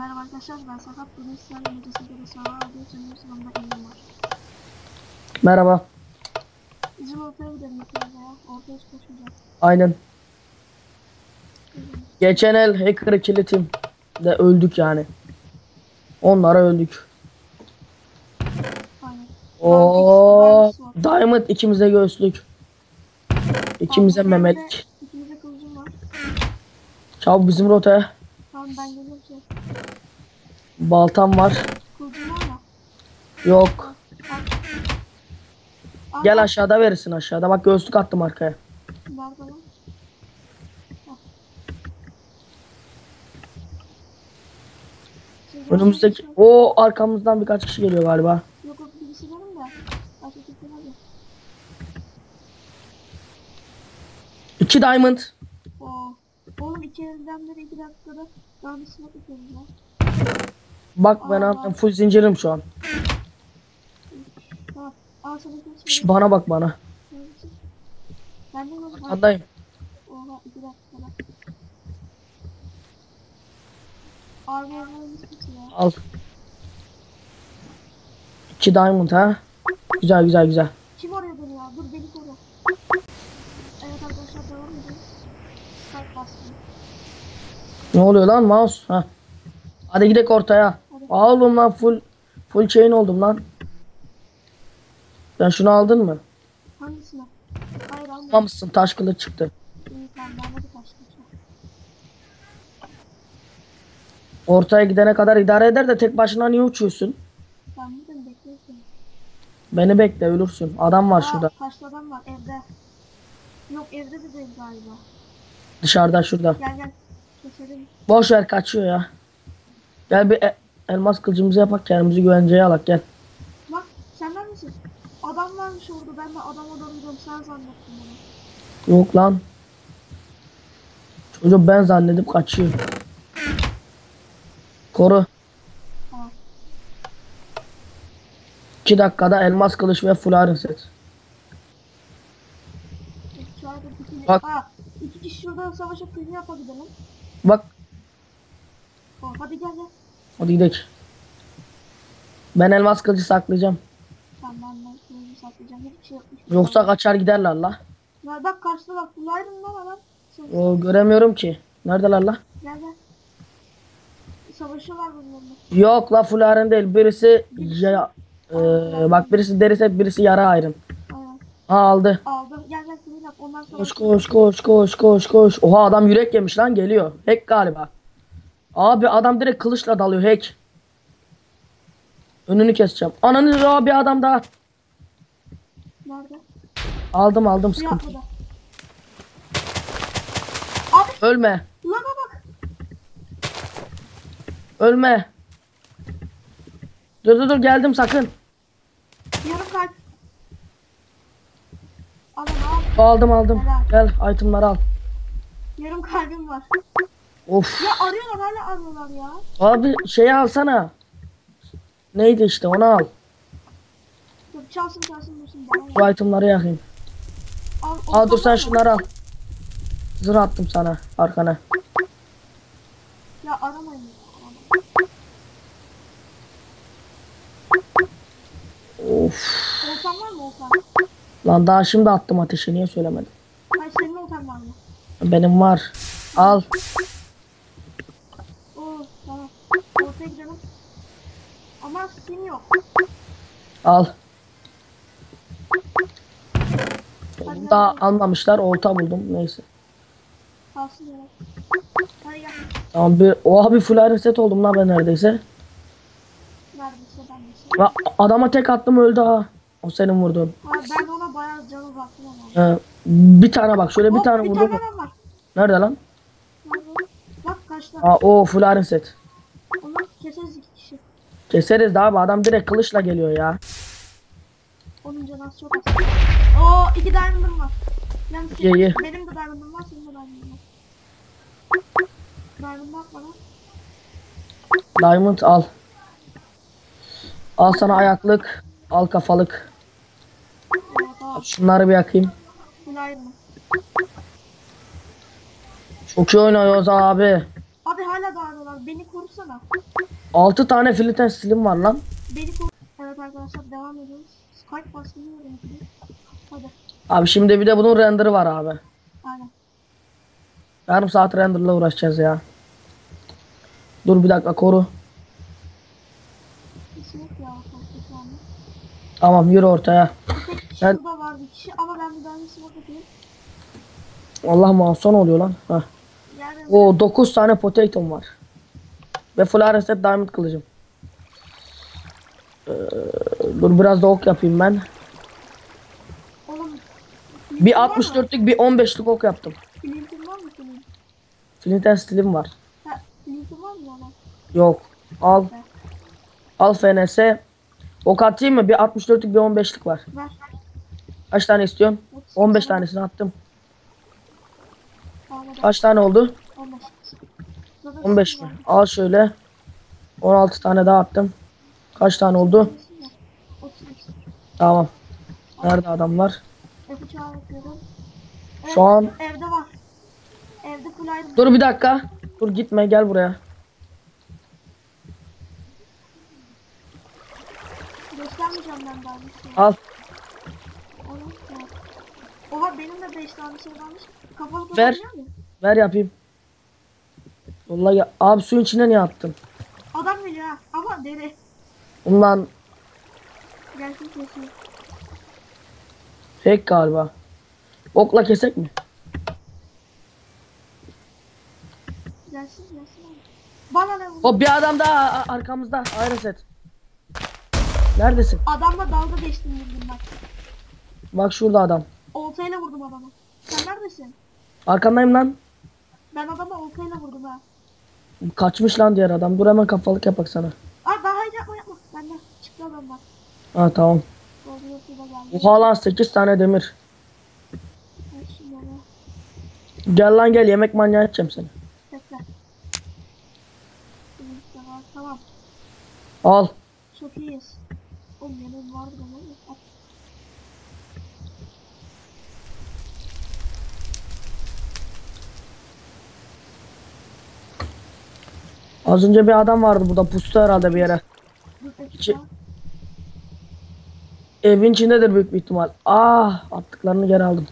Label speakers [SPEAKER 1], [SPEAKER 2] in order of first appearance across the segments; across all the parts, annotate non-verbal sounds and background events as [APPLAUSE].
[SPEAKER 1] Merhaba arkadaşlar ben Sakat bugün sizlerle Metasa'da da Sağ Radyo Canım Sınavında elim var.
[SPEAKER 2] Merhaba.
[SPEAKER 1] Bizim ortaya gidelim mesela ya. Ortaya hiç koşmayacağız.
[SPEAKER 2] Aynen. Geçen el hacker ikili team de öldük yani. Onlara öldük.
[SPEAKER 1] Aynen.
[SPEAKER 2] Oo, Diamond ikimize göğüslük. İkimize memelik.
[SPEAKER 1] İkimize kılıcım var.
[SPEAKER 2] Çabuk bizim rotaya.
[SPEAKER 1] Tamam ben geliyorum.
[SPEAKER 2] Baltam var. Yok. Gel aşağıda verirsin aşağıda. Bak göğüslük attım arkaya.
[SPEAKER 1] Nerede lan?
[SPEAKER 2] Önümüzdeki... o arkamızdan birkaç kişi geliyor galiba. İki diamond.
[SPEAKER 1] Oo. Oğlum elden beri iki dakikada daha bir sınıf yapıyoruz ya.
[SPEAKER 2] Bak ben ben full zincirim şu an. Şş, bana bak bana. Arkandayım.
[SPEAKER 1] Abi.
[SPEAKER 2] Al. İki diamond ha. Güzel güzel güzel.
[SPEAKER 1] Kim arıyor beni ya? Dur beni koru. Evet arkadaşlar devam ediyoruz.
[SPEAKER 2] Ne oluyor lan mouse? Ha. Hadi gidelim ortaya. Oğlum lan full full chain oldum lan. Sen şunu aldın mı?
[SPEAKER 1] Hangisini? Hayır almadım.
[SPEAKER 2] Almamışsın taş kılıç çıktı.
[SPEAKER 1] İyi tamam bende de kaçtı.
[SPEAKER 2] Ortaya gidene kadar idare eder de tek başına niye uçuyorsun?
[SPEAKER 1] Ben buradan bekliyorsun.
[SPEAKER 2] Beni bekle ölürsün. Adam var
[SPEAKER 1] Aa,
[SPEAKER 2] şurada.
[SPEAKER 1] Kaçtı adam var evde. Yok evde de değil galiba.
[SPEAKER 2] Dışarıda şurada.
[SPEAKER 1] Gel gel. Keselim.
[SPEAKER 2] Boş ver kaçıyor ya. Gel bir e- elmas kılıcımızı yapak kendimizi güvenceye alak gel.
[SPEAKER 1] Bak sen neredesin? Adam varmış orada ben de adam adam diyorum sen zannettim bunu.
[SPEAKER 2] Yok lan. Çocuk ben zannedip kaçıyor. Koru.
[SPEAKER 1] Tamam.
[SPEAKER 2] 2 dakikada elmas kılıç ve full set. Bak.
[SPEAKER 1] Aa, iki kişi şurada savaşıp kıyı yapabilirim.
[SPEAKER 2] Bak
[SPEAKER 1] hadi gel gel.
[SPEAKER 2] Hadi gidelim. Ben elmas kılıcı saklayacağım.
[SPEAKER 1] Tamam ben kıyıyı saklayacağım. Hiçbir şey yokmuş.
[SPEAKER 2] Yoksa kaçar giderler la.
[SPEAKER 1] Ya bak karşıda bak. İron lan adam.
[SPEAKER 2] O göremiyorum ki. Neredeler la?
[SPEAKER 1] Gel gel. Savaşı var bunların.
[SPEAKER 2] Yok la full iron değil. Birisi ya, e, bak birisi deri set birisi yara iron. Ha aldı.
[SPEAKER 1] Aldım. Gel gel kıyı yap. Ondan sonra.
[SPEAKER 2] Koş koş koş koş koş koş. Oha adam yürek yemiş lan geliyor. Hack galiba. Abi adam direkt kılıçla dalıyor hack. Önünü keseceğim. Ananı abi adam daha.
[SPEAKER 1] Nerede?
[SPEAKER 2] Aldım aldım sıkıntı.
[SPEAKER 1] Abi
[SPEAKER 2] Ölme.
[SPEAKER 1] lava bak.
[SPEAKER 2] Ölme. Dur dur dur geldim sakın.
[SPEAKER 1] Yarım kalp. Adam al.
[SPEAKER 2] Aldım aldım. Gel itemları al.
[SPEAKER 1] Yarım kalbim var.
[SPEAKER 2] Of.
[SPEAKER 1] Ya arıyorlar hala arıyorlar ya.
[SPEAKER 2] Abi şeyi alsana. Neydi işte onu al.
[SPEAKER 1] Dur çalsın çalsın dursun bana.
[SPEAKER 2] itemları yakayım.
[SPEAKER 1] Al,
[SPEAKER 2] Aa dur sen şunları al. Zırh attım sana arkana.
[SPEAKER 1] Ya aramayın.
[SPEAKER 2] Of.
[SPEAKER 1] Oltan var mı oltan?
[SPEAKER 2] Lan daha şimdi attım ateşi niye söylemedin?
[SPEAKER 1] Hayır senin oltan var mı?
[SPEAKER 2] Benim var. Al.
[SPEAKER 1] Oo tamam. Ortaya gidelim. Ama skin yok.
[SPEAKER 2] Al.
[SPEAKER 1] Hadi
[SPEAKER 2] Bunu da almamışlar. Olta buldum. Neyse.
[SPEAKER 1] Kalsın ya.
[SPEAKER 2] Tamam bir oha bir full iron set oldum lan ben neredeyse.
[SPEAKER 1] De şey.
[SPEAKER 2] Ve adama tek attım öldü ha. O senin vurdun.
[SPEAKER 1] Ha, ben ona bayağı canı baktım ama.
[SPEAKER 2] Ee, bir tane bak şöyle bir
[SPEAKER 1] Hop,
[SPEAKER 2] tane
[SPEAKER 1] bir
[SPEAKER 2] vurdum.
[SPEAKER 1] tane adam var.
[SPEAKER 2] Nerede lan?
[SPEAKER 1] Bak kaçta.
[SPEAKER 2] Aa o full iron set.
[SPEAKER 1] Onu keseriz iki kişi.
[SPEAKER 2] Keseriz abi adam direkt kılıçla geliyor ya.
[SPEAKER 1] Onun canı az çok az. Oo iki diamond'ım var. Yani
[SPEAKER 2] Ye, ye.
[SPEAKER 1] benim de diamond'ım var, senin de diamond'ın var. Diamond'ı at bana.
[SPEAKER 2] Diamond al. Al sana ayaklık. Al kafalık.
[SPEAKER 1] Tamam.
[SPEAKER 2] Şunları bir yakayım.
[SPEAKER 1] İron.
[SPEAKER 2] Çok iyi oynuyoruz abi.
[SPEAKER 1] Abi hala da arıyorlar. Beni korusa korusana.
[SPEAKER 2] 6 tane flint and steel'im var lan.
[SPEAKER 1] Beni koru. Evet arkadaşlar devam ediyoruz. Skype baskını öğreniyor. Hadi.
[SPEAKER 2] Abi şimdi bir de bunun render'ı var abi.
[SPEAKER 1] Aynen.
[SPEAKER 2] Yarım saat render'la uğraşacağız ya. Dur bir dakika koru.
[SPEAKER 1] Kesinlikle ya.
[SPEAKER 2] Tamam yürü ortaya.
[SPEAKER 1] Kişi
[SPEAKER 2] Ben-
[SPEAKER 1] burada var bir kişi ama ben bir tane smoke atayım.
[SPEAKER 2] Allah ne oluyor lan? Heh. O 9 tane potato'm var. Ve full reset diamond kılıcım. Ee, dur biraz da ok yapayım ben.
[SPEAKER 1] oğlum.
[SPEAKER 2] Bir 64'lük bir 15'lik ok yaptım.
[SPEAKER 1] Flintin var mı flint?
[SPEAKER 2] Flint and steel'im var.
[SPEAKER 1] Ha flintin var mı ona?
[SPEAKER 2] Yok. Al. Al FNS. Ok atayım mı? Bir 64'lük bir 15'lik var.
[SPEAKER 1] Ver.
[SPEAKER 2] Kaç tane istiyorsun?
[SPEAKER 1] Otuz
[SPEAKER 2] 15
[SPEAKER 1] tane.
[SPEAKER 2] tanesini attım. Kaç tane oldu?
[SPEAKER 1] 15. Zaten
[SPEAKER 2] 15
[SPEAKER 1] sekiz
[SPEAKER 2] mi? Al şöyle. 16 tane daha attım. Kaç tane oldu?
[SPEAKER 1] Sekiz var. 35.
[SPEAKER 2] Tamam. Nerede adamlar? Şu an-
[SPEAKER 1] Evde var. Evde iron.
[SPEAKER 2] Dur bir dakika. Dur gitme gel buraya.
[SPEAKER 1] Göstermeyeceğim ben daha bir şey.
[SPEAKER 2] Al.
[SPEAKER 1] Oha benim de 5 tane şey varmış. Kafalı
[SPEAKER 2] Ver. Ver yapayım. Vallahi ya. Abi suyun içine niye attın?
[SPEAKER 1] Adam geliyor ha. Ama deri.
[SPEAKER 2] Bundan
[SPEAKER 1] Gelsin kesin.
[SPEAKER 2] fake galiba. Okla kesek mi?
[SPEAKER 1] Gelsin gelsin. Bana ne vurdu?
[SPEAKER 2] O bir adam daha a- arkamızda. Ayrı set. Neredesin?
[SPEAKER 1] Adamla dalga geçtim bildim bak.
[SPEAKER 2] Bak şurada adam.
[SPEAKER 1] Oltayla vurdum adamı. Sen neredesin?
[SPEAKER 2] Arkandayım lan.
[SPEAKER 1] Ben adama oltayla vurdum ha.
[SPEAKER 2] Kaçmış lan diğer adam. Dur hemen kafalık yapak sana.
[SPEAKER 1] Aa daha yapma yapma. Benden çıktı adamlar.
[SPEAKER 2] Ha tamam. Oha lan 8 tane demir. Gel lan gel yemek manyağı edeceğim seni.
[SPEAKER 1] Tamam.
[SPEAKER 2] Al.
[SPEAKER 1] Çok iyiyiz. Oğlum yemeğim vardı.
[SPEAKER 2] Az önce bir adam vardı burada pustu herhalde bir yere.
[SPEAKER 1] Dur
[SPEAKER 2] Evin içindedir büyük bir ihtimal. Ah attıklarını geri aldım.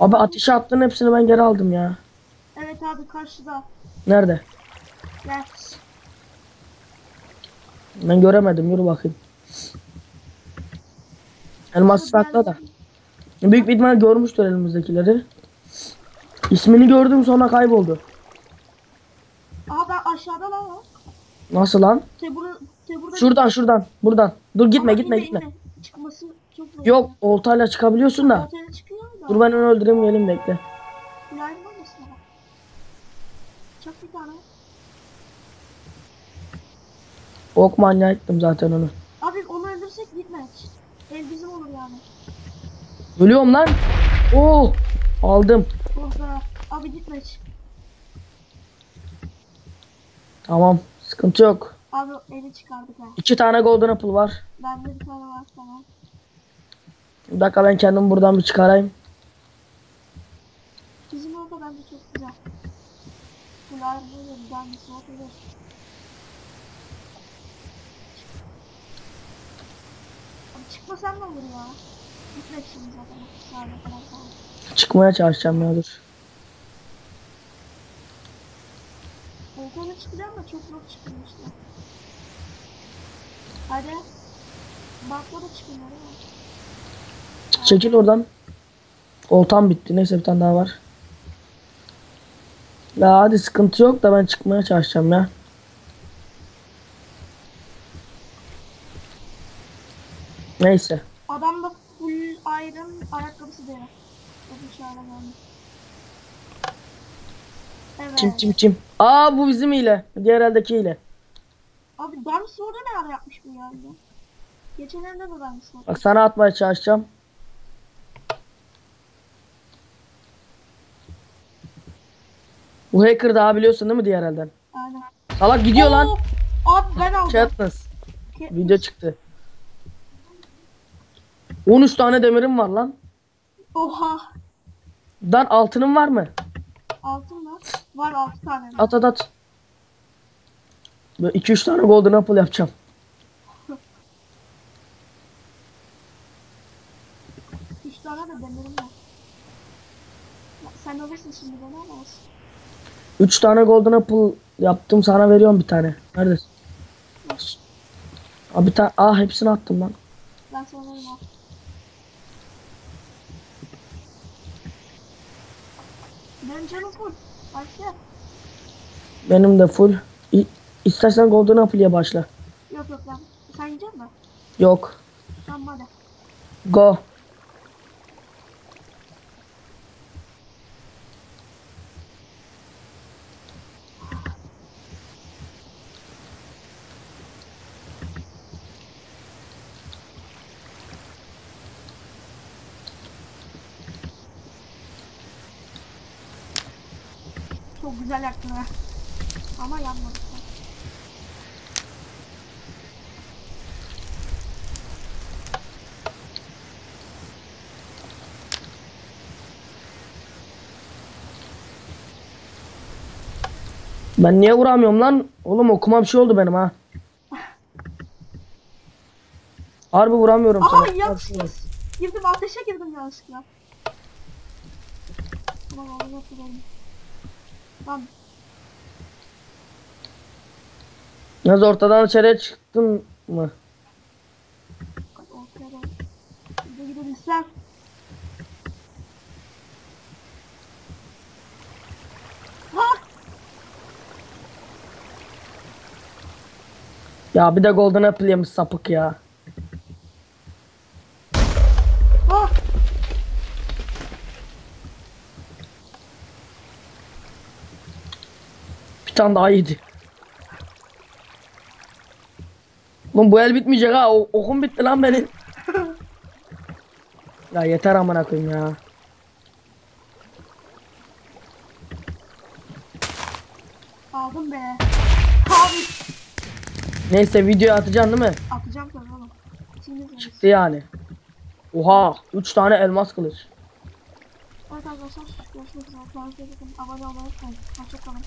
[SPEAKER 2] Abi ateşe attığın hepsini ben geri aldım ya.
[SPEAKER 1] Evet abi karşıda.
[SPEAKER 2] Nerede?
[SPEAKER 1] Gel.
[SPEAKER 2] Ben göremedim yürü bakayım. Elmas sakla da. Büyük bir ihtimal görmüştür elimizdekileri. İsmini gördüm sonra kayboldu.
[SPEAKER 1] Aha ben aşağıda lan o.
[SPEAKER 2] Nasıl lan?
[SPEAKER 1] Teburda.
[SPEAKER 2] Şuradan şuradan buradan. Dur gitme
[SPEAKER 1] Ama
[SPEAKER 2] gitme gitme.
[SPEAKER 1] inme. Çıkması çok zor.
[SPEAKER 2] Yok oltayla çıkabiliyorsun da.
[SPEAKER 1] Ortaya çıkıyor da.
[SPEAKER 2] Dur ben onu öldüreyim gelin bekle.
[SPEAKER 1] Yardım olmasın ama. Çok bir tane.
[SPEAKER 2] Ok manyağı ettim zaten onu.
[SPEAKER 1] Abi onu öldürsek gitme. Ev bizim olur yani.
[SPEAKER 2] Ölüyorum lan. Oo aldım.
[SPEAKER 1] Oh be. Abi gitme hiç.
[SPEAKER 2] Tamam sıkıntı yok.
[SPEAKER 1] Abi evi çıkardık ha.
[SPEAKER 2] İki tane golden apple var.
[SPEAKER 1] Bende bir tane var tamam.
[SPEAKER 2] Bir dakika ben kendimi buradan bir çıkarayım.
[SPEAKER 1] Bizim orada bence çok güzel. Kulağım böyle bir tane soğuk olur. Abi çıkmasam ne olur ya? Gitmek şimdi zaten. Sağda falan.
[SPEAKER 2] Çıkmaya çalışacağım ya dur.
[SPEAKER 1] Volkan'a çıkacağım da çok çıkıyor işte. Hadi. Bakla da çıkın oraya.
[SPEAKER 2] Çekil oradan. Oltam bitti. Neyse bir tane daha var. Ya hadi sıkıntı yok da ben çıkmaya çalışacağım ya. Neyse.
[SPEAKER 1] Adamda full iron ayakkabısı dışarıda geldi. Evet.
[SPEAKER 2] Çim çim çim. Aa bu bizim ile. Diğer eldeki ile.
[SPEAKER 1] Abi Darmis orada ne ara yapmış bu ya? Geçen elde de Darmis var.
[SPEAKER 2] Bak sana atmaya çalışacağım. Bu hacker daha biliyorsun değil mi diğer elden?
[SPEAKER 1] Aynen.
[SPEAKER 2] Salak gidiyor lan.
[SPEAKER 1] Oo! Abi ben aldım.
[SPEAKER 2] Katniss.
[SPEAKER 1] Ke-
[SPEAKER 2] Video çıktı. 13 tane demirim var lan.
[SPEAKER 1] Oha.
[SPEAKER 2] Dan altının var mı?
[SPEAKER 1] Altın mı? Var altı tane.
[SPEAKER 2] At at at. Böyle 2-3 tane golden apple yapacağım.
[SPEAKER 1] Üç tane de demirim var. Sen alırsın şimdi beni alamazsın.
[SPEAKER 2] 3 tane golden apple yaptım sana veriyorum bir tane. Neredesin? Aa, bir tane. Aa hepsini attım lan.
[SPEAKER 1] Ben sana veririm al. Benim canım full. Başla.
[SPEAKER 2] Benim de full. İ- İstersen golden apple'ya başla.
[SPEAKER 1] Yok yok ben. Sen yiyecek misin?
[SPEAKER 2] Yok.
[SPEAKER 1] Tamam hadi.
[SPEAKER 2] Go.
[SPEAKER 1] Çok güzel yaktın ha. Ama yanmadı.
[SPEAKER 2] Ben niye vuramıyorum lan? Oğlum okuma bir şey oldu benim ha. Harbi vuramıyorum
[SPEAKER 1] Aa
[SPEAKER 2] sana.
[SPEAKER 1] Yanlışlıkla. Girdim ateşe girdim yanlışlıkla. Tamam gidelim. Tamam.
[SPEAKER 2] Yalnız ortadan içeriye çıktın mı?
[SPEAKER 1] Bak ortaya doğru. Şimdi gidelim sen. Ha!
[SPEAKER 2] Ya bir de golden apple yemiş sapık ya.
[SPEAKER 1] Ha!
[SPEAKER 2] Bir tane daha yedi. Oğlum bu el bitmeyecek ha. O, okum bitti lan benim. [LAUGHS] ya yeter amına koyayım ya.
[SPEAKER 1] Aldım be. Abi
[SPEAKER 2] Neyse video atacaksın değil mi?
[SPEAKER 1] atacağım tabii oğlum. Varız.
[SPEAKER 2] Çıktı yani. Oha 3 tane elmas kılıç.
[SPEAKER 1] Evet arkadaşlar görüşmek üzere. Abone olmayı unutmayın. Hoşçakalın.